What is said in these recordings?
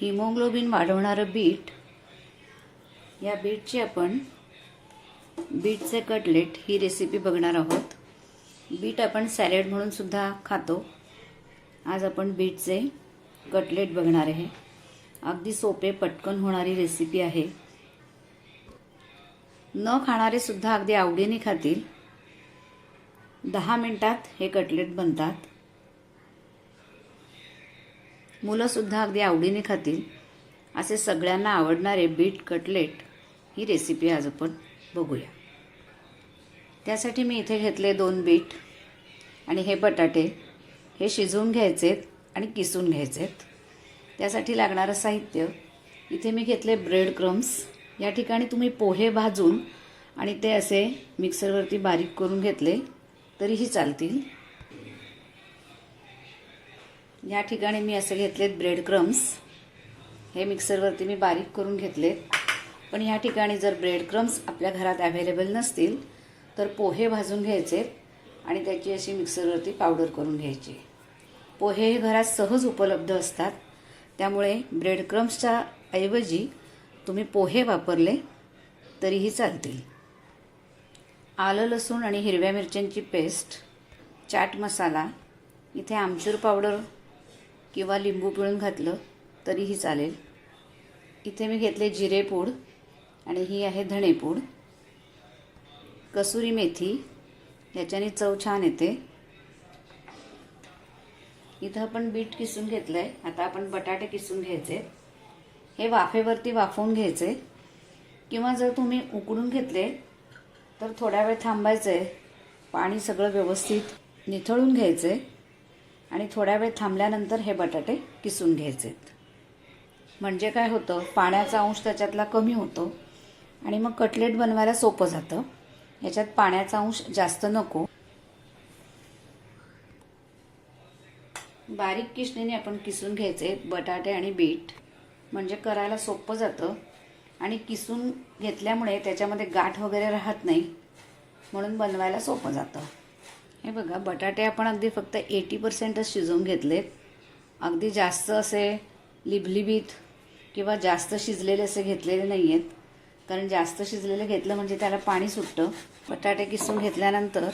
Haemoglobin वाढवणारं bit या बीटची आपण बीटचे कटलेट ही रेसिपी बघणार आहोत. बीट आपण सॅलेड म्हणून सुद्धा खातो. आज आपण बीटचे कटलेट बघणार आहे. अगदी सोपे पटकन होणारी रेसिपी आहे. न खाणारे सुद्धा अगदी आवडीने खातील. दहा मिनटात हे कटलेट बनतात. मुलंसुद्धा अगदी आवडीने खातील. असे सगळ्यांना आवडणारे बीट कटलेट ही रेसिपी आज आपण बघूया. त्यासाठी मी इथे घेतले दोन बीट आणि हे बटाटे. हे शिजवून घ्यायचेत आणि किसून घ्यायचेत. त्यासाठी लागणारं साहित्य. इथे मी घेतले ब्रेड क्रम्स या ठिकाणी तुम्ही पोहे भाजून आणि ते असे मिक्सरवरती बारीक करून घेतले तरीही चालतील. या ठिकाणी मी असे घेतलेत ब्रेड क्रम्स हे मिक्सरवरती मी बारीक करून घेतलेत. पण या ठिकाणी जर ब्रेड क्रम्स आपल्या घरात अवेलेबल नसतील तर पोहे भाजून घ्यायचे आणि त्याची अशी मिक्सरवरती पावडर करून घ्यायची. पोहे हे घरात सहज उपलब्ध असतात. त्यामुळे ब्रेड क्रम्सच्या ऐवजी तुम्ही पोहे वापरले तरीही चालतील. आलं लसूण आणि हिरव्या मिरच्यांची पेस्ट चाट मसाला इथे आमचूर पावडर किंवा लिंबू पिळून घातलं तरीही चालेल. इथे मी घेतले जिरेपूड आणि ही आहे धणेपूड कसुरी मेथी याच्याने चव छान येते. इथं आपण बीट किसून घेतलं आहे आता आपण बटाटे किसून घ्यायचे. हे वाफेवरती वाफवून घ्यायचे. किंवा जर तुम्ही उकडून घेतले तर थोड्या वेळ थांबायचं आहे पाणी सगळं व्यवस्थित निथळून घ्यायचे आणि थोड्या वेळ थांबल्यानंतर हे बटाटे किसून घ्यायचे. म्हणजे काय होतं? पाण्याचा अंश त्याच्यातला कमी होतो आणि मग कटलेट बनवायला सोपं जातं. याच्यात पाण्याचा अंश जास्त नको. बारीक किसणीने आपण किसून घ्यायचे बटाटे आणि बीट. म्हणजे करायला सोपं जातं. आणि किसून घेतल्यामुळे त्याच्यामध्ये गाठ वगैरे राहत नाही. म्हणून बनवायला सोपं जातं. हे बघा बटाटे आपण अगदी फक्त एटी पर्सेंटच शिजवून घेतलेत अगदी जास्त असे लिबलिबीत किंवा जास्त शिजलेले असे घेतलेले नाही आहेत कारण जास्त शिजलेलं घेतलं म्हणजे त्याला पाणी सुटतं. बटाटे किसून घेतल्यानंतर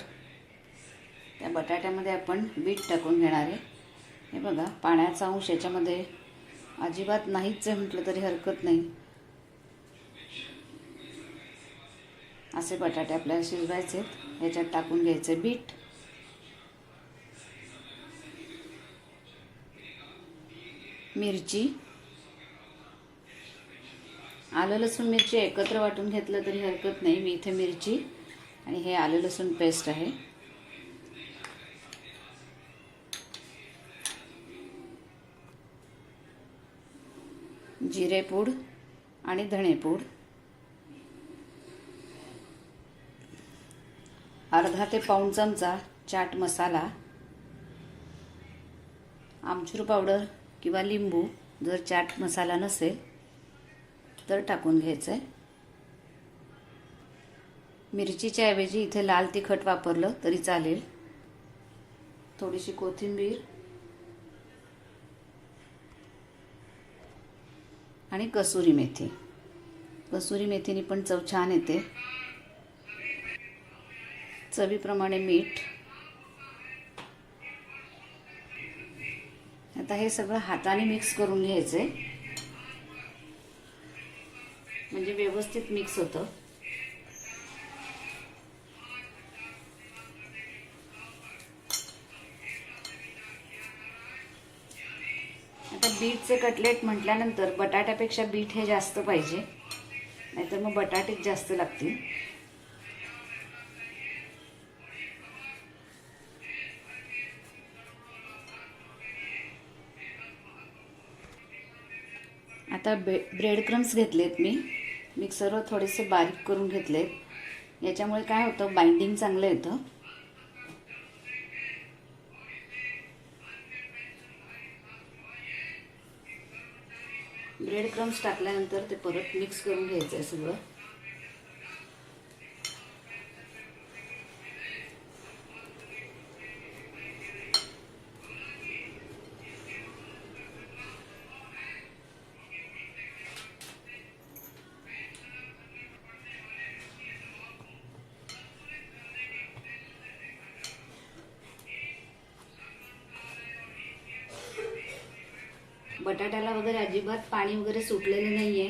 त्या बटाट्यामध्ये आपण बीट टाकून घेणार आहे. हे बघा पाण्याचा अंश याच्यामध्ये अजिबात नाहीच आहे म्हटलं तरी हरकत नाही. असे बटाटे आपल्याला शिजवायचे याच्यात टाकून घ्यायचे बीट मिरची. आलं लसूण मिरची एकत्र वाटून घेतलं तरी हरकत नाही. मी इथे मिरची आणि हे आलं लसूण पेस्ट आहे. जिरेपूड आणि धणेपूड अर्धा ते पाऊण चमचा चाट मसाला. आमचूर पावडर किंवा लिंबू जर चाट मसाला नसेल तर टाकून घ्यायचं आहे मिरचीच्या ऐवजी इथे लाल तिखट वापरलं तरी चालेल. थोडीशी कोथिंबीर आणि कसुरी मेथी. कसुरी मेथीने पण चव छान येते. चवीप्रमाणे मीठ आता हे सगळं हाताने मिक्स करून घ्यायचं आहे म्हणजे व्यवस्थित मिक्स होतं. आता बीटचे कटलेट म्हटल्यानंतर बटाट्यापेक्षा बीट हे जास्त पाहिजे. नाहीतर मग बटाटेच जास्त लागतील. आता बे ब्रेड क्रम्स घेतलेत मी. मिक्सरवर थोडेसे बारीक करून घेतलेत. याच्यामुळे काय होतं बाइंडिंग चांगलं येतं. ब्रेड क्रम्स टाकल्यानंतर ते परत मिक्स करून घ्यायचं आहे सगळं. बटाट्याला वगैरे अजिबात पाणी वगैरे सुटलेलं नाही आहे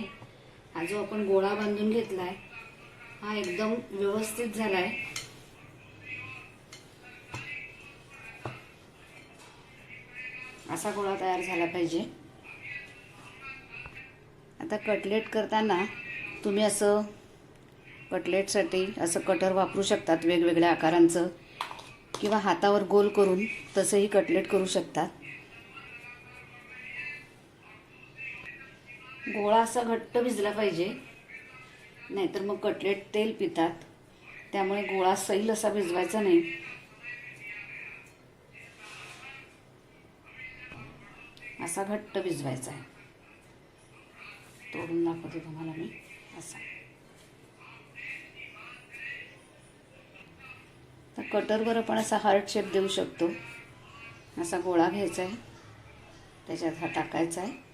हा जो आपण गोळा बांधून घेतला आहे हा एकदम व्यवस्थित झाला आहे असा गोळा तयार झाला पाहिजे. आता कटलेट करताना तुम्ही असं कटलेटसाठी असं कटर वापरू शकतात वेगवेगळ्या आकारांचं. किंवा हातावर गोल करून तसंही कटलेट करू शकतात. गोळा असा घट्ट भिजला पाहिजे. नाहीतर मग कटलेट तेल पितात. त्यामुळे गोळा सैल असा भिजवायचा नाही. असा घट्ट भिजवायचा आहे. तोडून दाखवते तुम्हाला मी असा. तर कटरवर आपण असा हार्ट शेप देऊ शकतो. असा गोळा घ्यायचा आहे. त्याच्यात हा टाकायचा आहे.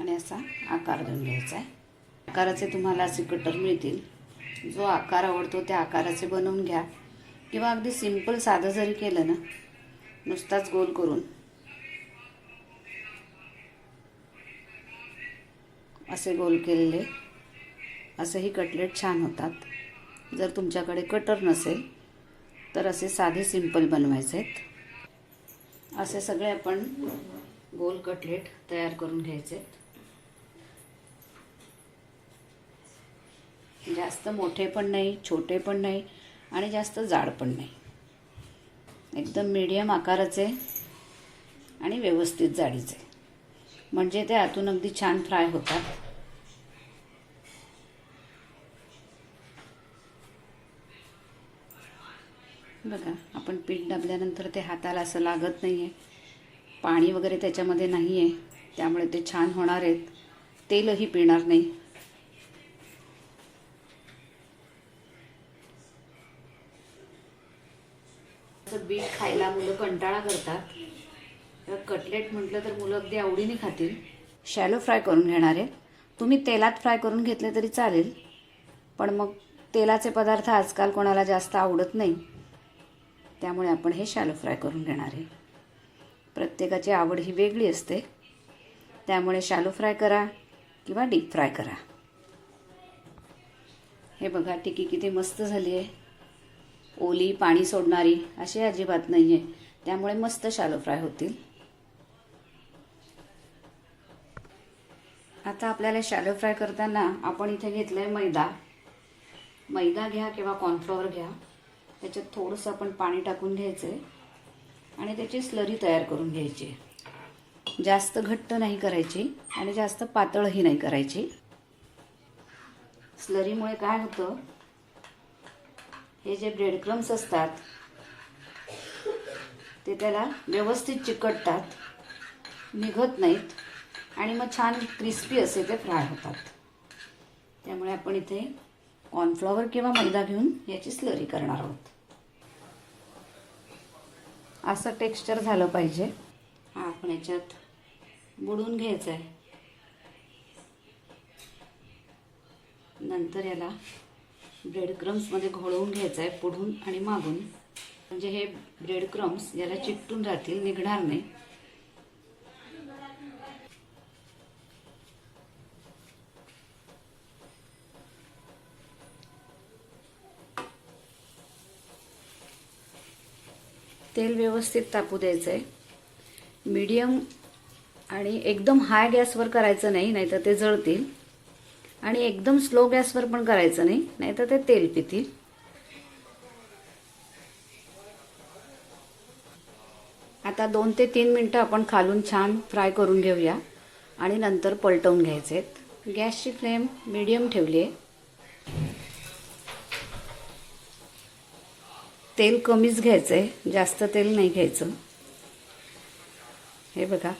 आणि असा आकार देऊन घ्यायचा आहे. आकाराचे तुम्हाला असे कटर मिळतील. जो आकार आवडतो त्या आकाराचे बनवून घ्या. किंवा अगदी सिंपल साधं जरी केलं ना नुसताच गोल करून. असे गोल केलेले असेही कटलेट छान होतात. जर तुमच्याकडे कटर नसेल तर असे साधे सिंपल बनवायचे आहेत. असे सगळे आपण गोल कटलेट तयार करून घ्यायचे आहेत. जास्त मोठे पण नाही छोटे पण नाही आणि जास्त जाड पण नाही. एकदम मीडियम आकाराचे आणि व्यवस्थित जाडीचे. म्हणजे ते आतून अगदी छान फ्राय होतात. बघा आपण पीठ दाबल्यानंतर ते हाताला असं लागत नाही आहे पाणी वगैरे त्याच्यामध्ये नाही आहे त्यामुळे ते छान होणार आहेत. तेलही पिणार नाही. असं बीट खायला मुलं कंटाळा करतात. तर कटलेट म्हटलं तर मुलं अगदी आवडीने खातील. शॅलो फ्राय करून घेणार आहे. तुम्ही तेलात फ्राय करून घेतले तरी चालेल. पण मग तेलाचे पदार्थ आजकाल कोणाला जास्त आवडत नाही. त्यामुळे आपण हे शॅलो फ्राय करून घेणार आहे. प्रत्येकाची आवड ही वेगळी असते. त्यामुळे शॅलो फ्राय करा किंवा डीप फ्राय करा. हे बघा टिकी किती मस्त झाली आहे. ओली पाणी सोडणारी अशी अजिबात नाही आहे त्यामुळे मस्त शालो फ्राय होतील. आता आपल्याला शॅलो फ्राय करताना आपण इथे घेतलं आहे मैदा. मैदा घ्या किंवा कॉर्नफ्लॉवर घ्या. त्याच्यात थोडंसं आपण पाणी टाकून घ्यायचं आहे आणि त्याची स्लरी तयार करून घ्यायची. जास्त घट्ट नाही करायची आणि जास्त पातळही नाही करायची. स्लरीमुळे काय होतं? हे जे ब्रेड क्रम्स असतात ते त्याला व्यवस्थित चिकटतात निघत नाहीत आणि मग छान क्रिस्पी असे ते फ्राय होतात. त्यामुळे आपण इथे कॉर्नफ्लॉवर किंवा मैदा घेऊन याची स्लरी करणार आहोत. असं टेक्स्चर झालं पाहिजे. हा आपण याच्यात बुडवून घ्यायचं आहे नंतर याला ब्रेड क्रम्समध्ये घोळवून घ्यायचं आहे पुढून आणि मागून. म्हणजे हे ब्रेड क्रम्स याला चिकटून राहतील निघणार नाही. तेल व्यवस्थित तापू द्यायचं आहे मीडियम आणि एकदम हाय गॅसवर करायचं नाही नाहीतर ते जळतील. आणि एकदम स्लो गॅसवर पण करायचं नाही नाहीतर ते तेल पितील. आता दोन ते तीन मिनटं आपण खालून छान फ्राय करून घेऊया आणि नंतर पलटवून घ्यायचे आहेत. गॅसची फ्लेम मिडियम ठेवली आहे. तेल कमीच घ्यायचं आहे जास्त तेल नाही घ्यायचं. हे बघा.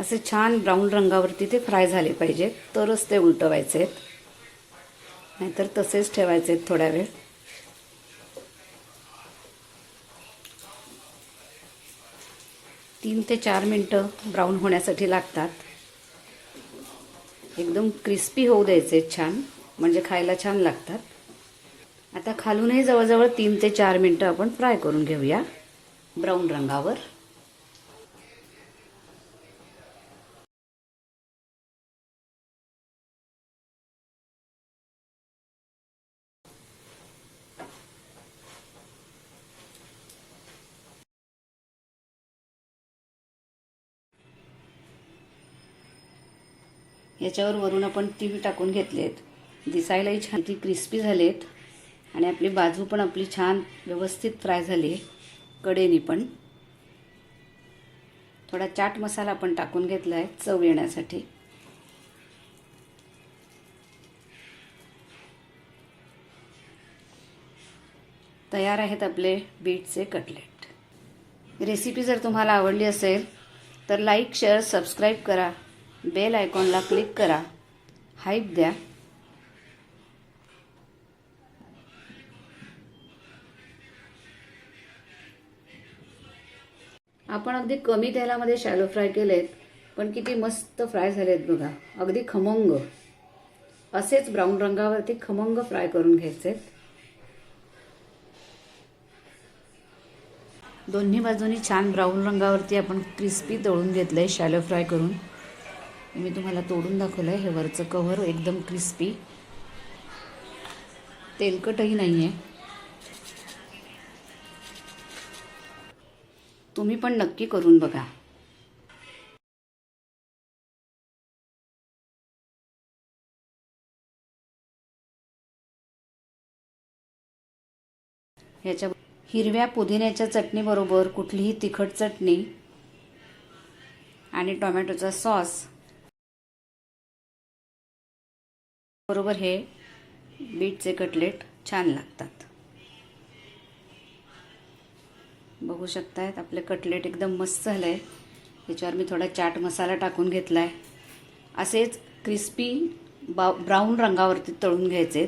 असे छान ब्राऊन रंगावरती ते फ्राय झाले पाहिजेत तरच ते उलटवायचे. आहेत नाहीतर तसेच ठेवायचे आहेत थोड्या वेळ. तीन ते चार मिनटं ब्राऊन होण्यासाठी लागतात. एकदम क्रिस्पी होऊ द्यायचे छान. म्हणजे खायला छान लागतात. आता खालूनही जवळजवळ तीन ते चार मिनटं आपण फ्राय करून घेऊया. ब्राऊन रंगावर. याच्यावर वरून आपण टीव्ही टाकून घेतलेत. दिसायलाही छान ती क्रिस्पी झालेत. आणि आपली बाजू पण आपली छान व्यवस्थित फ्राय झाली. आहे कडेनी पण. थोडा चाट मसाला आपण टाकून घेतला आहे चव येण्यासाठी. तयार आहेत आपले बीटचे कटलेट रेसिपी जर तुम्हाला आवडली असेल तर लाईक शेअर सबस्क्राईब करा. बेल आयकॉनला क्लिक करा. हाईप द्या. आपण अगदी कमी तेलामध्ये शॅलो फ्राय केलेत पण किती मस्त फ्राय झालेत बघा. अगदी खमंग. असेच ब्राऊन रंगावरती खमंग फ्राय करून घ्यायचे दोन्ही बाजूनी छान ब्राऊन रंगावरती आपण क्रिस्पी तळून घेतलंय शॅलो फ्राय करून. मी तुम्हाला तोडून दाखवलंय. हे वरचं कव्हर एकदम क्रिस्पी तेलकटही नाही आहे तुम्ही पण नक्की करून बघा. याच्या हिरव्या पुदिन्याच्या चटणीबरोबर कुठलीही तिखट चटणी आणि टोमॅटोचा सॉस बरोबर हे बीटचे कटलेट छान लागतात. बघू शकतायत आपले कटलेट एकदम मस्त झालं आहे याच्यावर मी थोडा चाट मसाला टाकून घेतला आहे असेच क्रिस्पी बा ब्राऊन रंगावरती तळून घ्यायचे